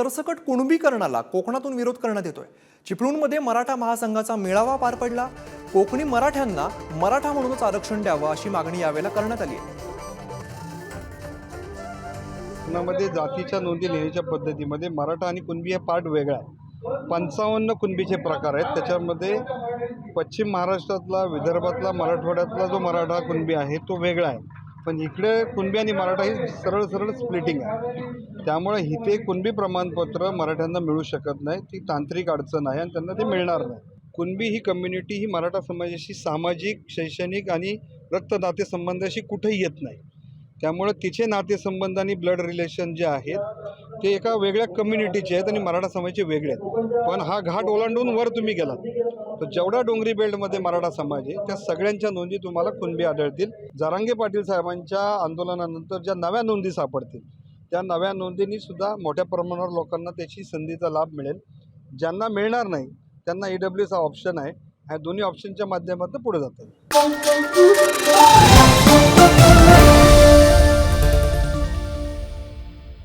सरसकट कुणबीकरणाला कोकणातून विरोध करण्यात येतोय. चिपळूणमध्ये मराठा महासंघाचा मेळावा पार पडला. कोकणी मराठ्यांना मराठा म्हणूनच आरक्षण द्यावं अशी मागणी यावेळेला करण्यात आली आहे. कोकणामध्ये जातीच्या नोंदी लिहिण्याच्या पद्धतीमध्ये मराठा आणि कुणबी हे पाठ वेगळा आहे. पंचावन्न कुणबीचे प्रकार आहेत. त्याच्यामध्ये पश्चिम महाराष्ट्रातला विदर्भातला मराठवाड्यातला जो मराठा कुणबी आहे तो वेगळा आहे. पण इकडे कुणबी आणि मराठा ही सरळ सरळ स्प्लिटिंग आहे. त्यामुळे इथे कुणबी प्रमाणपत्र मराठ्यांना मिळू शकत नाही ती तांत्रिक अडचण आहे आणि त्यांना ते मिळणार नाही. कुणबी ही कम्युनिटी ही मराठा समाजाशी सामाजिक शैक्षणिक आणि रक्तदाते संबंधाशी कुठेही येत नाही. त्यामुळं तिचे नातेसंबंध आणि ब्लड रिलेशन जे आहेत ते एका वेगळ्या कम्युनिटीचे आहेत आणि मराठा समाजाचे वेगळे आहेत. पण हा घाट ओलांडून वर तुम्ही गेलात. तर जेवढ्या डोंगरी बेल्टमध्ये मराठा समाज आहे त्या सगळ्यांच्या नोंदी तुम्हाला कुणबी आढळतील. जारांगे पाटील साहेबांच्या आंदोलनानंतर ज्या नव्या नोंदी सापडतील त्या नव्या नोंदींनी सुद्धा मोठ्या प्रमाणावर लोकांना त्याची संधीचा लाभ मिळेल. ज्यांना मिळणार नाही त्यांना ई डब्ल्यूचा ऑप्शन आहे. ह्या दोन्ही ऑप्शनच्या माध्यमातून पुढे जातात